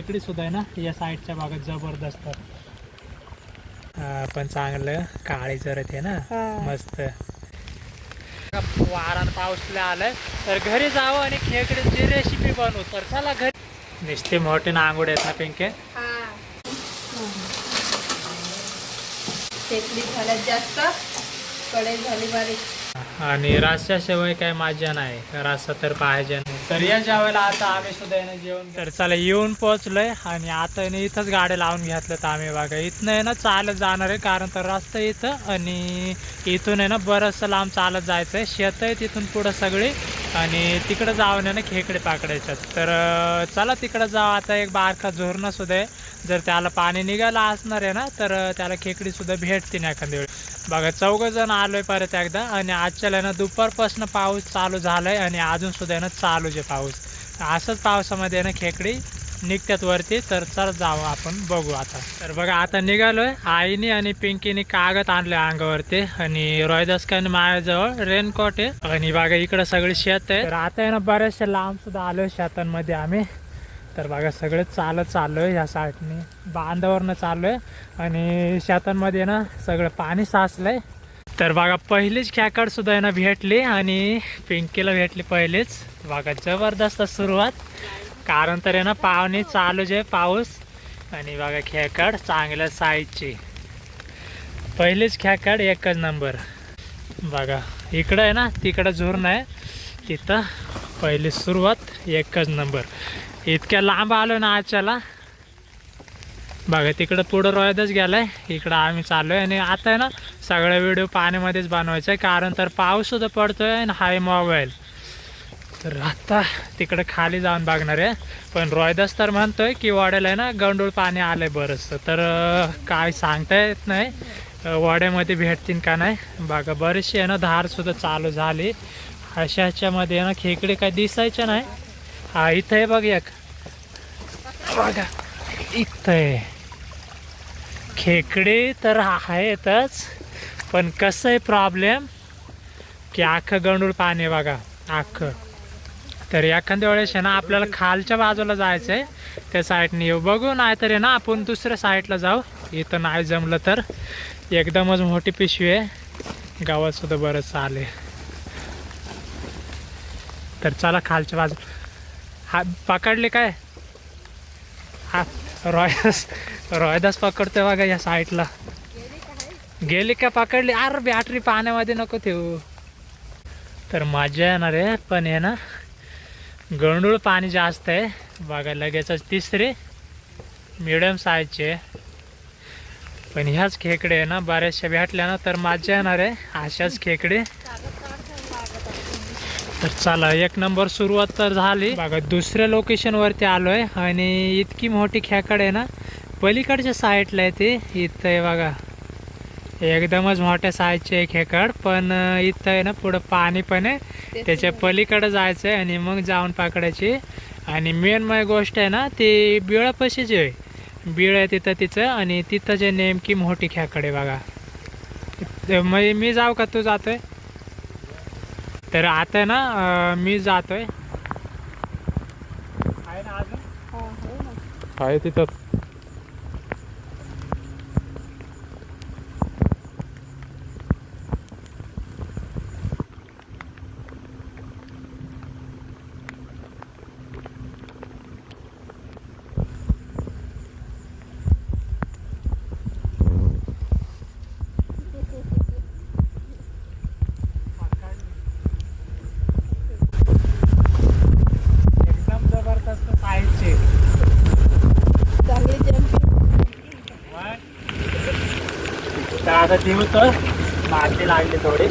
खेकडी सुद्धा आहे ना या साईडच्या भागात जबरदस्त. पण चांगलं काळी जरत आहे ना. मस्त. वारान पाऊसला आलाय. तर घरी जावं आणि खेकडीची रेसिपी बनवू. तर चला घरी. नुसते मोठे नांगोड आहेत ना पिंके? शेकडी झाल्यात जास्त. कढई झाली बारीक. आणि रस्स्याशिवाय काय माझ्या नाही. रासा तर पाहिजे तर या जेवायला आता आम्ही सुद्धा येणं जेवण तर चला येऊन पोहोचलोय आणि आता इथंच गाड्या लावून घेतल्यात आम्ही बघा. इथनं आहे ना चालत जाणार आहे कारण तर रस्ता इथं आणि इथून आहे ना बरंचसं लांब चालत जायचं आहे शेत आहे तिथून पुढं सगळी. आणि तिकडं जाऊन आहे ना खेकडे पाकडायच्यात. तर चला तिकडं जाऊ. आता एक बारका झोरणं सुद्धा आहे. जर त्याला पाणी निघायला असणार आहे ना तर त्याला खेकडी सुद्धा भेटते ना एखाद्या वेळी. बघा चौघ जण आलोय परत एकदा आणि आजच्याला आहे ना दुपारपासून पाऊस चालू झालाय आणि अजून सुद्धा आहे ना चालूच आहे पाऊस. असंच पावसामध्ये आहे ना खेकडी. निघतात वरती तर चल जाऊ आपण बघू आता. तर बघा आता निघालोय. आईने आणि पिंकीने कागद आणलं अंगावरती आणि रोहिदास माझ्याजवळ रेनकोट आहे. आणि बघा इकडं सगळे शेत आहे. तर आता आहे ना बरेचसे लांब सुद्धा आलोय शेतांमध्ये आम्ही. तर बघा सगळे चालत चाललोय ह्या साईडने. बांधावरनं चाललोय. आणि शेतांमध्ये ना सगळं पाणी साचलंय. तर बघा पहिलीच खेकड सुद्धा आहे ना भेटली आणि पिंकीला भेटली पहिलीच. बघा जबरदस्त सुरुवात. कारण तर आहे ना पाहुणे चालूच आहे पाऊस. आणि बघा खेकड चांगल्या साईजची पहिलीच खेकड एकच नंबर बघा इकडं आहे ना तिकडं झुरण आहे तिथं पहिली सुरुवात एकच नंबर इतक्या लांब आलो ना आजच्याला बघा तिकडं पुढं रोयदच गेलाय. इकडं आम्ही चाललो आहे आणि आता आहे ना सगळा व्हिडिओ पाण्यामध्येच बनवायचा आहे कारण तर पाऊस सुद्धा पडतोय आणि हाय मोबाईल तर आता तिकडं खाली जाऊन बघणार आहे. पण रोयदास तर म्हणतोय की वाड्याला आहे ना गंडूळ पाणी आलंय बरंचसं. तर काय सांगता येत नाही. वाड्यामध्ये भेटतील का नाही? बघा बरीचशी आहे ना धार सुद्धा चालू झाली. अशा ह्याच्यामध्ये आहे ना खेकडे काय दिसायचे नाही. हा इथं आहे बघ एक. बघा इथं आहे. खेकडे तर आहेतच पण कसं आहे प्रॉब्लेम की अख्खं गंडूळ पाणी आहे बघा अख्खं. तर एखाद्या वेळेस आहे ना आपल्याला खालच्या बाजूला जायचं आहे त्या साईडने येऊ. बघू नाही तर आहे ना आपण दुसऱ्या साईडला जाऊ. इथं नाही जमलं तर. एकदमच मोठी पिशवी आहे. गावात सुद्धा बरंच आले तर चला खालच्या बाजू. हा पकडले काय? हा रॉयदास रॉयदास पकडतोय बघा या साईडला. गेली का पकडली? अरे बॅटरी पाण्यामध्ये नको ठेवू. तर मजा येणार आहे पण आहे ना गंडूळ पाणी जास्त आहे. बघा लगेचच तिसरी मिडियम साईजचे पण ह्याच खेकडे आहे ना बऱ्याचशा भेटल्या ना तर मजा येणार आहे. अशाच खेकडे. तर चला एक नंबर सुरुवात तर झाली. बघा दुसऱ्या लोकेशनवरती आलो आहे आणि इतकी मोठी खेकड आहे ना पलीकडच्या साईडला आहे ते. इथं आहे बघा. एकदमच मोठ्या साईजचे आहे खेकड पण इथं आहे ना पुढं पाणी पण आहे. त्याच्या पलीकडे जायचं आहे आणि मग जाऊन पकडायची. आणि मेन माझी गोष्ट आहे ना ती बिळापाशीच आहे. बिळ आहे तिथं तिचं आणि तिथं जे नेमकी मोठी खेकड आहे बघा. ते मी मी जाऊ का? तू जातोय? तर आता आहे ना मी जातोय. आहे तिथंच एकदम जबरदस्त साईजचे चांगली जंपिंग तर आता देऊ तर माती लागली थोडी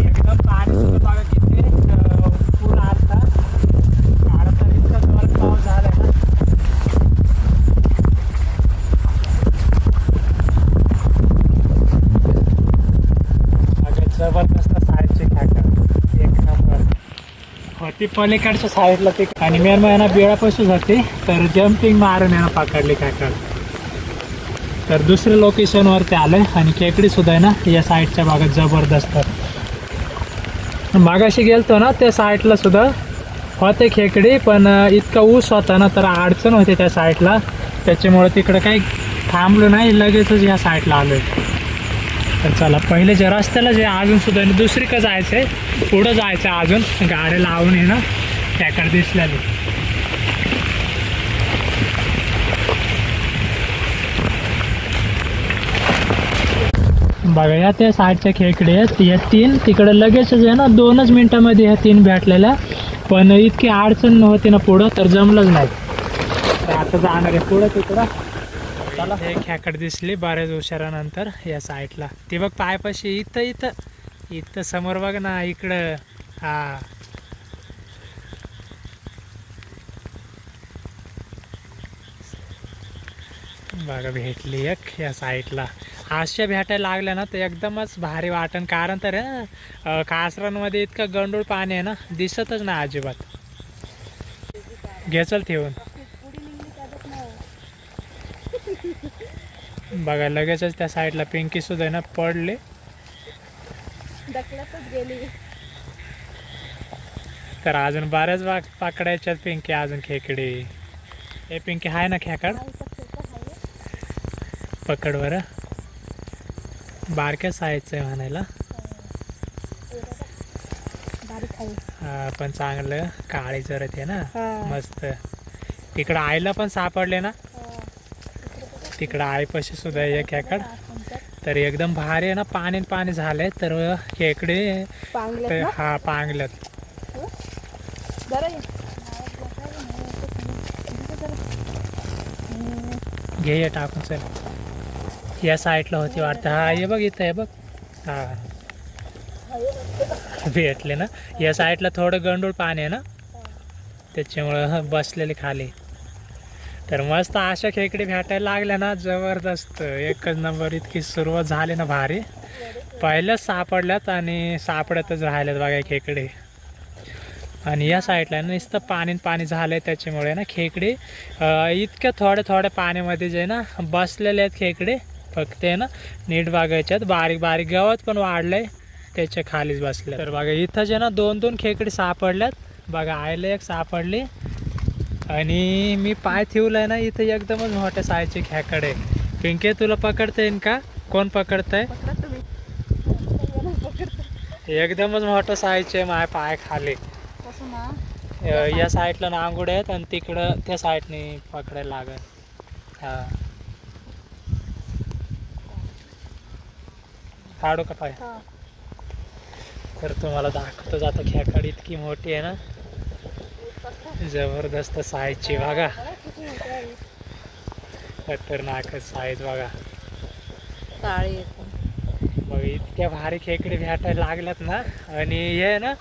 एकदम पाणी सुद्धा बघा किती अं, पूर आलता आता तर इतका जोरात पाऊस झालाय ना बघा, जबरदस्त साईजचे खेकडे एक नंबर ती पलीकडच्या साईडला ते आणि मेन महिना म्हणजे बिळापासून जाते. तर जम्पिंग मारून यानं पकडली काकड तर. दुसऱ्या लोकेशनवरती आलं आणि खेकडी सुद्धा आहे ना या साईडच्या भागात जबरदस्त. मागाशी गेलतो ना त्या साईडला सुद्धा होते खेकडी पण इतका ऊस होता ना तर अडचण होते त्या साईडला त्याच्यामुळे तिकडं काही थांबलो नाही लगेचच या साईडला आलोय. तर चला पहिले जे रस्त्याला जे अजून सुद्धा दुसरीकडे जायचंय पुढं जायचं अजून. गाडी लावून ये ना त्याकडे दिसल्याने. बघा या त्या साईडच्या खेकडे आहेत. या तीन तिकडे लगेचच आहे ना दोनच मिनिटामध्ये ह्या तीन भेटलेल्या. पण इतकी अडचण नव्हती ना पुढं तर जमलंच नाही. तर आता जाणार आहे पुढं तिकडं. चला हे खेकड दिसली बऱ्याच उशिरानंतर या साईडला ती बघ पायपाशी इथं इथं. इथं समोर बघ ना इकडं. हा. बघा भेटली एक या साईडला अशा भेटायला लागल्या ना तर एकदमच भारी वाटण कारण तर कासरांमध्ये इतकं गंडूळ पाणी आहे ना दिसतच ना अजिबात. घेचल ठेवून. बघा लगेचच त्या साईडला पिंकी सुद्धा आहे ना पडले गेली. तर अजून बऱ्याच बाग पकडायच्यात पिंकी अजून खेकडे. हे पिंकी आहे ना खेकड? पकड बरं. बारक्या साईजचं आहे म्हणायला. हा, पण चांगलं. काळी जरत आहे ना. मस्त. इकडं आईला पण सापडले ना? तिकडं आईपाशी सुद्धा आहे एक खेकड तर एकदम भारी आहे ना पाणी पाणी झालंय. तर खेकडे हा पांगल्यात. घे टाकून चल. या साईडला होती वाटतं. हा हे बघ इथं आहे बघ. हा. भेटले ना. या साईडला थोडं गंडूळ पाणी आहे ना? त्याच्यामुळं बसलेले खाली. तर मस्त अशा खेकडे भेटायला लागल्या ना जबरदस्त. एकच नंबर इतकी सुरुवात झाली ना भारी. पहिल्याच सापडल्यात आणि सापडतच राहिल्यात बघा खेकडे आणि या साईडला ना नुसतं पाणी पाणी पाणी झालंय त्याच्यामुळे ना खेकडे इतक्या थोड्या थोड्या पाण्यामध्ये जे ना बसलेले आहेत खेकडे फक्त आहे ना नीट बघायच्यात बारीक बारीक गवत पण वाढलंय त्याच्या खालीच बसले तर बघा इथं जे ना दोन दोन खेकडे सापडल्यात. बघा आयला एक सापडली. आणि मी पाय ठेवलाय ना इथं एकदमच मोठ्या साईजचे खेकडे पिंके तुला पकडता येईन का? कोण पकडतंय? एकदमच मोठं साईजचे माय पाय खाली. या साईडला नांगुड आहेत आणि तिकडं त्या साईडने पकडायला लागत हा. काढू का पाय. तर तुम्हाला दाखवतो जाता खेकड इतकी मोठी आहे ना. जबरदस्त साईजची बघा. आहे. खतरनाकच साईज बघा. काळी मग इतक्या भारी खेकडे भेटायला लागल्यात ना. आणि हे आहे ना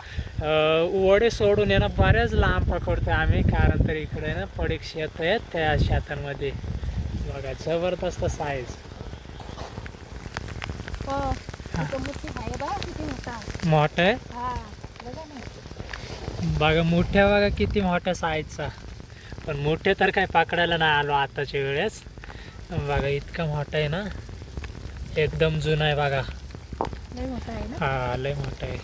वडे सोडून आहे ना बऱ्याच लांब पकडतोय आम्ही कारण तर इकडे ना पडीक शेत आहेत त्या शेतांमध्ये. बघा जबरदस्त साईज हो मोठी आहे बघा मोठ्या बघा किती मोठ्या साईजचा पण मोठे तर काय पकडायला नाही आलो आताच्या वेळेस. बघा इतका मोठा आहे ना. एकदम जुना आहे बघा. हा लय मोठं आहे.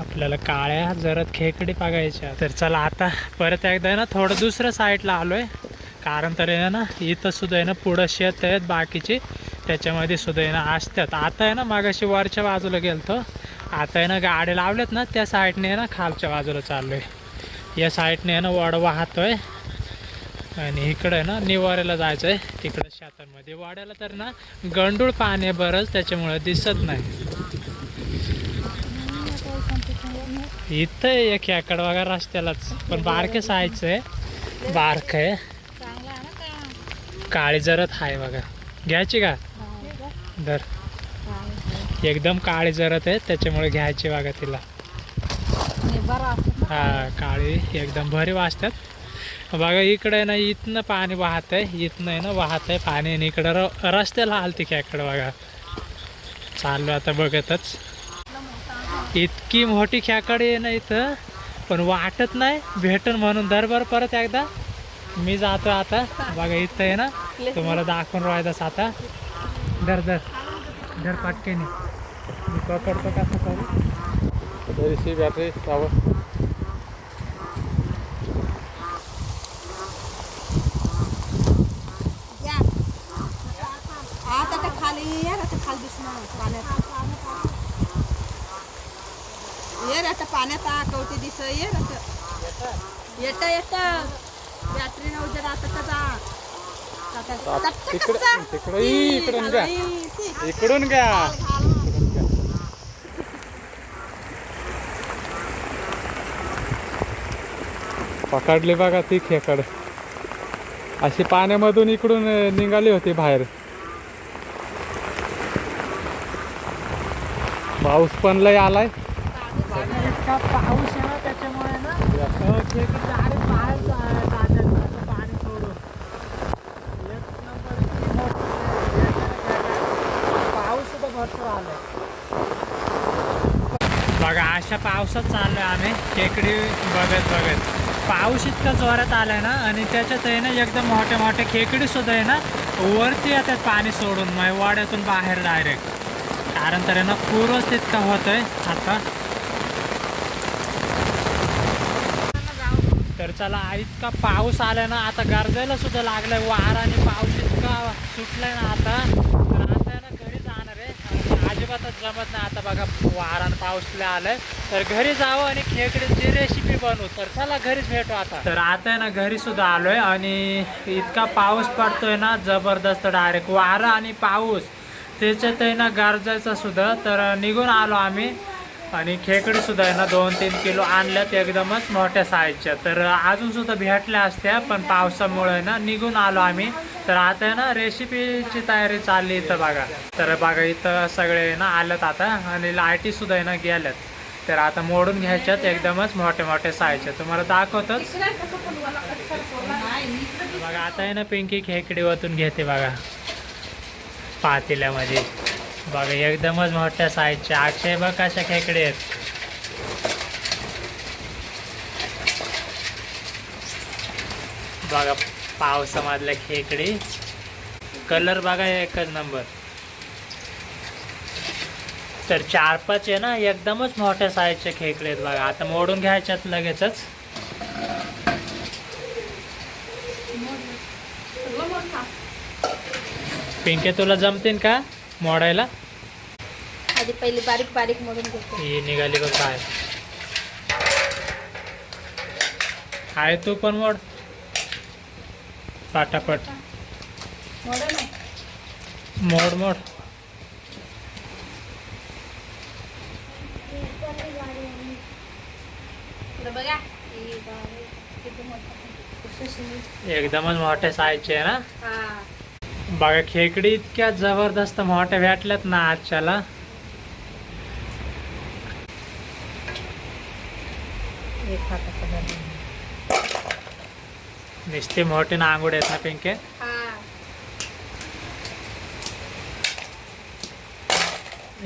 आपल्याला काळ्या जरत खेकडे बघायच्या. तर चला आता परत एकदा आहे ना थोडं दुसऱ्या साईडला आलो आहे कारण तर आहे ना इथं सुद्धा आहे ना पुढं शेत आहेत बाकीचे. त्याच्यामध्ये सुद्धा आहे ना असतात. आता आहे ना मागाशी वरच्या बाजूला गेलतो. आता आहे ना गाड्या लावल्यात ना त्या साईडने आहे ना खालच्या बाजूला चाललो आहे या साईडने आहे ना वड वाहतोय. आणि इकडं आहे ना निवाऱ्याला जायचं आहे तिकडं शेतांमध्ये. वाड्याला तर ना गंडूळ पाणी आहे बरंच त्याच्यामुळं दिसत नाही. इथं आहे एक खेकड वगैरे रस्त्यालाच पण बारके सायचं आहे. बारक आहे आहे काळी जरत आहे बघा. घ्यायची का? धर. एकदम काळी जरत आहे त्याच्यामुळे घ्यायची बघा तिला. हा काळी एकदम भरी वाजतात बघा इकडे ना इथनं पाणी वाहत आहे इथनं आहे ना वाहत आहे पाणी आणि इकडं र रस्त्याला आलती खेकड बघा. चाललो आता बघतच. इतकी मोठी खेकडे आहे ना इथं पण वाटत नाही भेटन म्हणून दरबार परत एकदा. मी जातो आता. बघा इथं आहे ना तुम्हाला दाखवून राहायचं आता. इधर काट के नहीं। पकड़ तो कैसे इधर इसी बैटरी पावर ये। ये पाण्यात कवटी दिस ये ये येता येता बॅटरी तिकडे-? तिकडे- इकडून घ्या. इकडून घ्या पकडली बघा ती खेकड अशी पाण्यामधून इकडून निघाली होती बाहेर पाऊस पण लय आलाय पाऊस आहे ना त्याच्यामुळे ना खेकड direct बाहेर जा- जातात असं पाणी सोडून एक नंबर किती मोठं आहे. पाऊस सुद्धा भरपूर आलाय बघा अशा पावसात चाललोय आम्ही. टेकडी बघत बघत. पाऊस इतका जोरात आलाय ना आणि त्याच्यात आहे ना एकदम मोठे मोठे खेकडी सुद्धा आहे ना वरती येतात पाणी सोडून मग वाड्यातून बाहेर डायरेक्ट कारण तर आहे ना पूर्वच तितका होतोय आता. तर चला इतका पाऊस आलाय ना आता गरजेला सुद्धा लागलाय वारा आणि पाऊस इतका सुटलाय ना आता आहे ना घरी जाणार आहे आणि अजिबातच जमत नाही. आता बघा वारान पाऊसला पाऊस आलाय. तर घरी जावं आणि खेकडीची रेसिपी बनवू तर चला घरीच भेटू आता. तर आता आहे ना घरी सुद्धा आलोय आणि इतका पाऊस पडतोय ना जबरदस्त डायरेक्ट वारा आणि पाऊस त्याच्यात आहे ना गारजायचा सुद्धा. तर निघून आलो आम्ही. आणि खेकडीसुद्धा आहे ना दोन तीन किलो आणल्यात एकदमच मोठ्या साईजच्या तर अजूनसुद्धा भेटल्या असत्या पण पावसामुळे ना निघून आलो आम्ही. तर आता आहे ना रेसिपीची तयारी चालली इथं बघा. तर बघा इथं सगळे ना आल्यात आता आणि लायटीसुद्धा आहे ना गेल्यात. तर आता मोडून घ्यायच्यात एकदमच मोठे मोठे साईजच्या तुम्हाला दाखवतच. बघा आता आहे ना पिंकी खेकडी वतून घेते बघा. पातेल्यामध्ये. बघा एकदमच मोठ्या साईजच्या आठशे बघ कशा खेकडे आहेत. बघा पावसामधल्या खेकडी. कलर बघा एकच नंबर तर चार पाच आहे ना एकदमच मोठ्या साईजचे खेकडे आहेत बघा. आता मोडून घ्यायच्यात लगेचच. पिंके तुला जमतील का? मोडायला? आधी पहिले बारीक बारीक मोडून घेतो. ही निघाली बघ काय आहे तू पण मोड. पाटापट मोडं मोड मोड. मोठा. एकदमच साईजचे आहे ना? हा. बघा खेकडी इतक्या जबरदस्त मोठ्या भेटल्यात ना आजच्याला. नुसते मोठे नांगुड आहेत ना पिंके.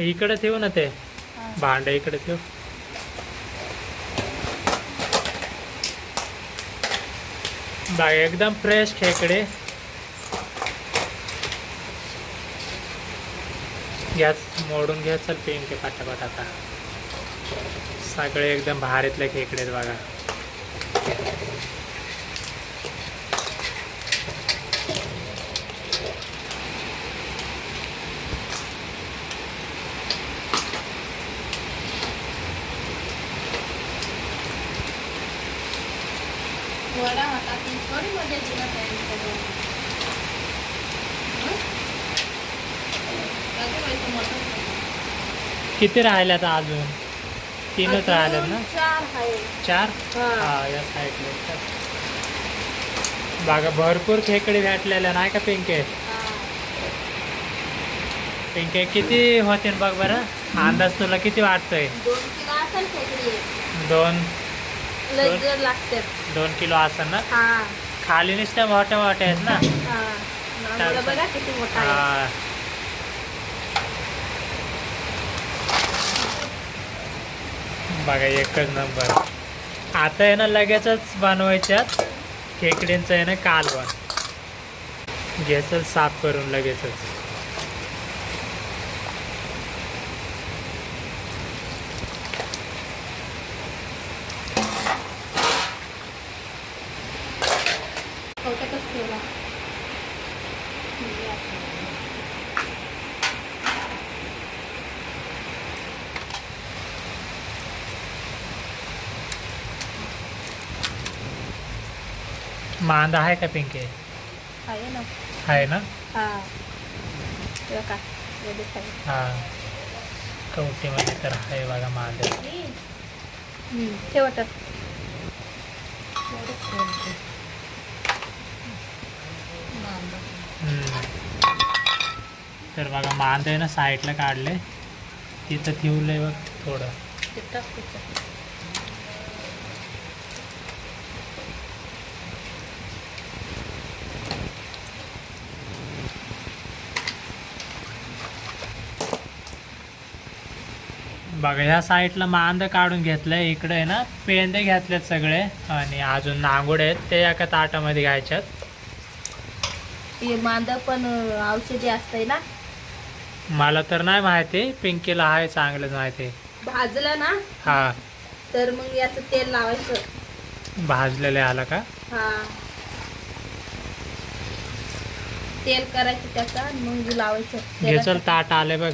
इकडे ठेवू ना ते. भांड इकडे ठेव बघा एकदम फ्रेश खेकडे घ्या मोडून घ्या चल पिंके पाठापाठ आता. सगळे एकदम भारीतले खेकडे बघा. वडा होता ती थोडी मजा येते ना तयारी करायला. हं? अगं बाई, तो मोठा होता. किती राहिल्यात अजून? तीनच राहिल्यात ना? चार हा. या साईडला बघा भरपूर खेकडे भेटलेल्या नाही का पिंके? हा. पिंके किती होते बघ बरं? अंदाज तुला किती वाटतोय? दोन असेल दोन? किलो असं ना? हा. खाली नुसत्या मोठ्या मोठ्या आहेत ना? हा. बघा एकच नंबर. आता आहे ना लगेचच बनवायच्यात खेकडींचं आहे ना कालवण. घ्यायचं साफ करून लगेचच. मांदा आहे का पिंके? आहे ना. आहे ना? हा. तेव्हा का खाली. हा. कवटीमध्ये तर आहे बघा मांदे. हम्म, ठेवत हम्म. तर बघा मांदे ना साईडला काढले. तिथं ठेवलंय बघ थोडं. बघा ह्या साईडला मांद काढून घेतलंय. इकडे आहे ना पेंदे घेतलेत सगळे. आणि अजून नांगुडे आहेत ते एका ताटामध्ये घ्यायच्यात. मांद पण औषधी असतंय ना? मला तर नाही माहिती. पिंकीला आहे चांगलंच माहिती. भाजलं ना? हा. तर मग याचं तेल लावायचं. भाजलेले आला का? हा. तेल करायचं त्याचा आणि मग लावायचं. घे चल ताट आले बघ.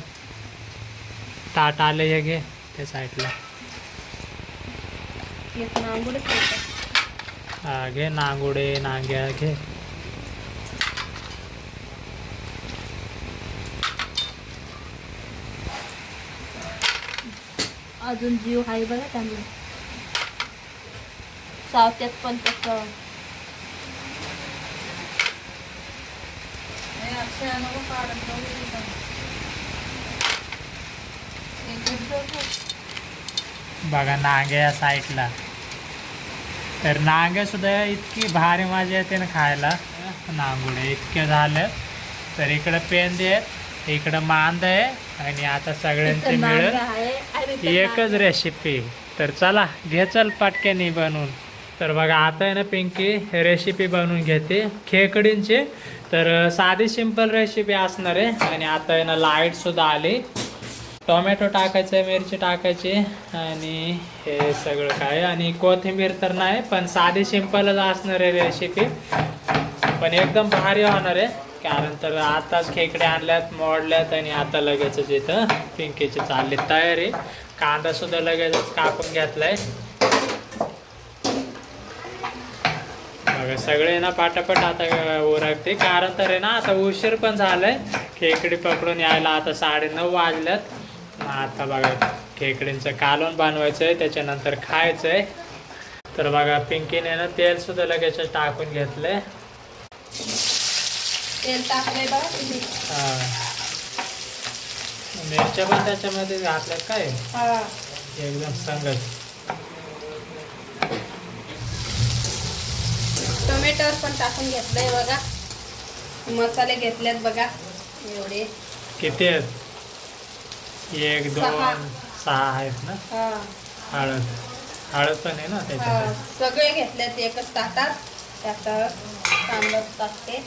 ताट आले हे घे त्या साईडला. हा घे नांगुडे नांग्या घे. अजून जीव आहे बघा त्यांना. सावत्यात पण तसं. बघा नांग्या या साईडला. तर नांग्या सुद्धा इतकी भारी मजा येते ना खायला. नांगुडे इतके झाले. तर इकडं पेंदे आहेत इकडं मांद आहे आणि आता सगळ्यांचे नांग मिळून एकच नांग. रेसिपी तर चला घे चल पटक्यानी बनवून. तर बघा आता आहे ना पिंकी रेसिपी बनवून घेते. खेकडींची. तर साधी सिंपल रेसिपी असणार आहे. आणि आता आहे ना लाइट सुद्धा आली. टोमॅटो टाकायचं मिरची टाकायची आणि हे सगळं काय? आणि कोथिंबीर तर नाही पण साधी सिंपलच असणार आहे रेसिपी पण एकदम भारी होणार आहे कारण तर आताच खेकडे आणल्यात मोडल्यात आणि आता लगेचच इथं पिंकीची चालली तयारी. कांदा सुद्धा लगेचच कापून घेतलाय. बघा सगळे ना पाटापट आता उरकते. कारण तर आहे ना आता उशीर पण झालाय. खेकडी पकडून यायला आता साडे नऊ वाजल्यात. आता बघा खेकडींचं कालवण बनवायचंय त्याच्यानंतर खायचंय. तर बघा पिंकीने ना तेल सुद्धा लगेच टाकून घेतलंय. तेल टाकलंय बघा तुम्ही. हा. मिरच्या पण त्याच्यामध्ये घातल्यात काय? एकदम संगत. टोमॅटोवर पण टाकून घेतलंय बघा. मसाले घेतलेत बघा एवढे. किती आहेत? एक. दोन सहा आहेत ना? हा. हळद. हळद पण आहे ना हा, त्याच्यात सगळे घेतलेत एकच ताटात. त्यात तांदूळ टाकते.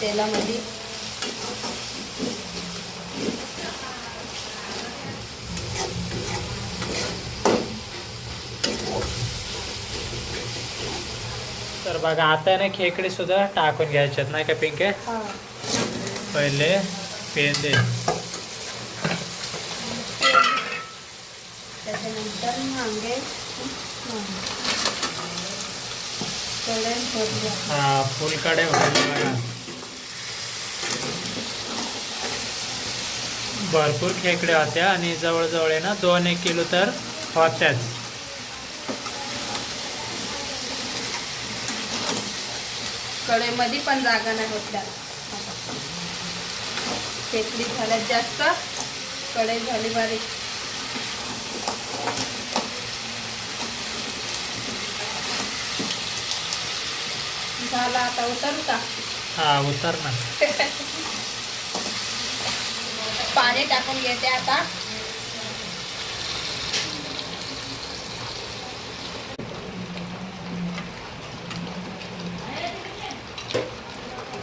तेलामध्ये. तर बघा आता ना खेकडे सुद्धा टाकून घ्यायच्यात नाही का पिंके? हा. पहिले पेंदे त्याच्यानंतर वांगे कढई भरली आहे. हा फुलकडे भरले भरपूर खेकडे होत्या आणि जवळजवळ आहे ना दोन एक किलो तर होत्याच. कडेमध्ये पण जागा नाही होत त्याला. खेकडी झाल्यात जास्त कढई झाली बारीक. झाला आता उतरू का हा उतर ना पाणी टाकून घेते आता.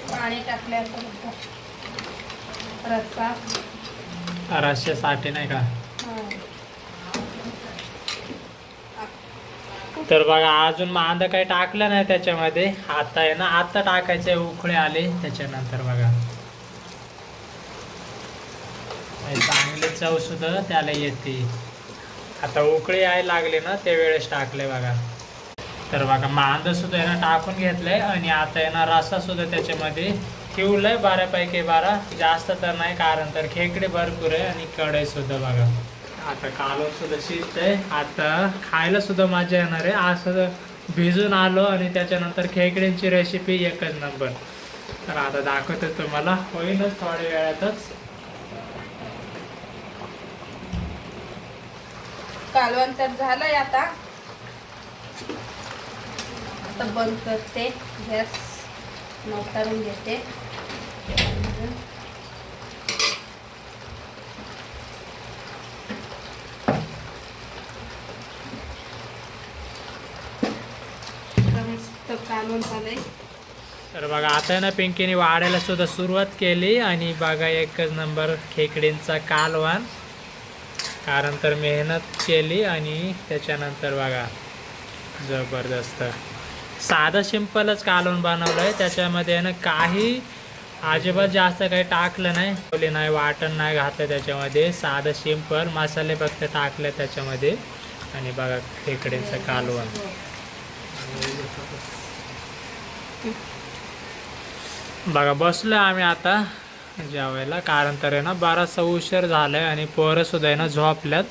पाणी टाकले रस्सा. रश्श्यासाठी नाही का? तर बघा अजून मांदा काही टाकलं नाही त्याच्यामध्ये. आता आहे ना आता टाकायचे उकळे आले त्याच्यानंतर बघा. चांगले चांगली चव सुद्धा त्याला येते. आता उकळी यायला लागले ना त्या वेळेस टाकले बघा. तर बघा मांद सुद्धा आहे ना टाकून घेतलंय. आणि आता आहे ना रस्सा सुद्धा त्याच्यामध्ये ठेवलंय. बारापैकी बारा जास्त तर नाही कारण तर खेकडे भरपूर आहे आणि कढई सुद्धा बघा. आता कालवण सुद्धा शिजतंय आता खायला सुद्धा मजा येणार आहे. असं भिजून आलो आणि त्याच्यानंतर खेकड्यांची रेसिपी एकच नंबर तर आता दाखवतो तुम्हाला. होईलच थोड्या वेळातच. कालवण तर झालंय आता. आता बंद करते. गॅस नवतारून घेते आता तर बघा आता आहे ना पिंकीने वाढायला सुद्धा सुरुवात केली आणि बघा एकच नंबर खेकडींचा कालवान कारण तर मेहनत केली आणि त्याच्यानंतर बघा जबरदस्त. साधं सिंपलच कालवण बनवलं आहे त्याच्यामध्ये आहे ना काही अजिबात जास्त काही टाकलं नाही. ठेवले नाही वाटण नाही घातलं त्याच्यामध्ये. साधं सिंपल मसाले फक्त टाकले त्याच्यामध्ये. आणि बघा खेकडींचं कालवण. बघा बसलो आम्ही आता जेवायला. कारण तर आहे ना बराचसा उशीर झालाय आणि पोरं सुद्धा आहे ना झोपल्यात.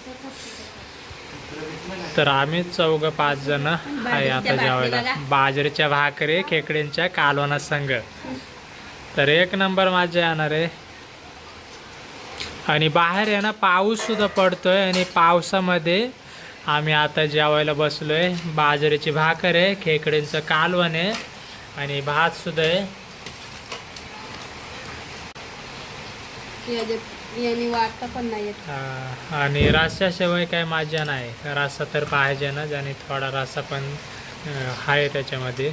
तर आम्ही चौघ पाच जण आहे आता जेवायला. बाजरीच्या भाकरी खेकडींच्या कालवणा संघ. तर एक नंबर माझ्या येणार आहे. आणि बाहेर आहे ना पाऊस सुद्धा पडतोय आणि पावसामध्ये आम्ही आता जेवायला बसलोय. बाजरीची भाकर आहे खेकडींचं कालवण आहे. आणि भात सुद्धा आहे. आणि रस्स्याशिवाय काय मजा नाही. रस्सा तर पाहिजे ना आणि थोडा रस्सा पण आहे त्याच्यामध्ये.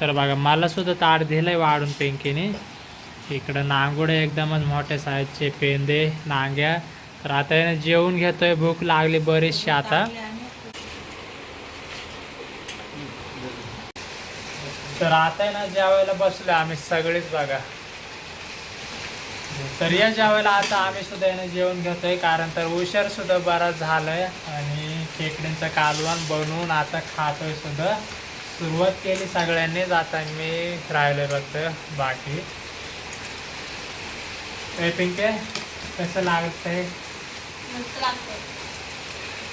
तर बघा मला सुद्धा ताट दिलंय वाढून पिंकीने. इकडं नांगुडे एकदमच मोठे साईजचे पेंदे नांग्या. तर आता आहे जेवून घेतोय भूक लागली बरीचशी आता. तर आता आहे ना जेवायला बसलो आम्ही सगळेच बघा. तर या जेवायला आता आम्ही सुद्धा याने ना जेवण घेतोय कारण तर उशीर सुद्धा बरा झालाय. आणि खेकडींचं कालवण बनवून आता खातोय सुद्धा. सुरुवात केली सगळ्यांनीच आता मी राहिलोय फक्त बाकी. ए पिंके कसं लागतंय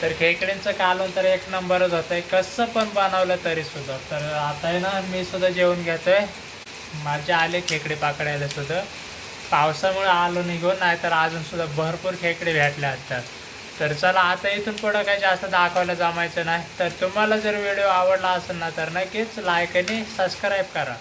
तर खेकडींचं कालवण तर एक नंबरच होतंय कसं पण बनवलं तरी सुद्धा. तर आता आहे ना मी सुद्धा जेवण घेतोय. माझे आले खेकडे पकडायला सुद्धा. पावसामुळे आलो निघून नाहीतर अजून सुद्धा भरपूर खेकडे भेटले असतात. तर चला आता इथून पुढं काही जास्त दाखवायला जमायचं नाही. तर तुम्हाला जर व्हिडिओ आवडला असेल ना तर नक्कीच लाईक आणि सबस्क्राईब करा.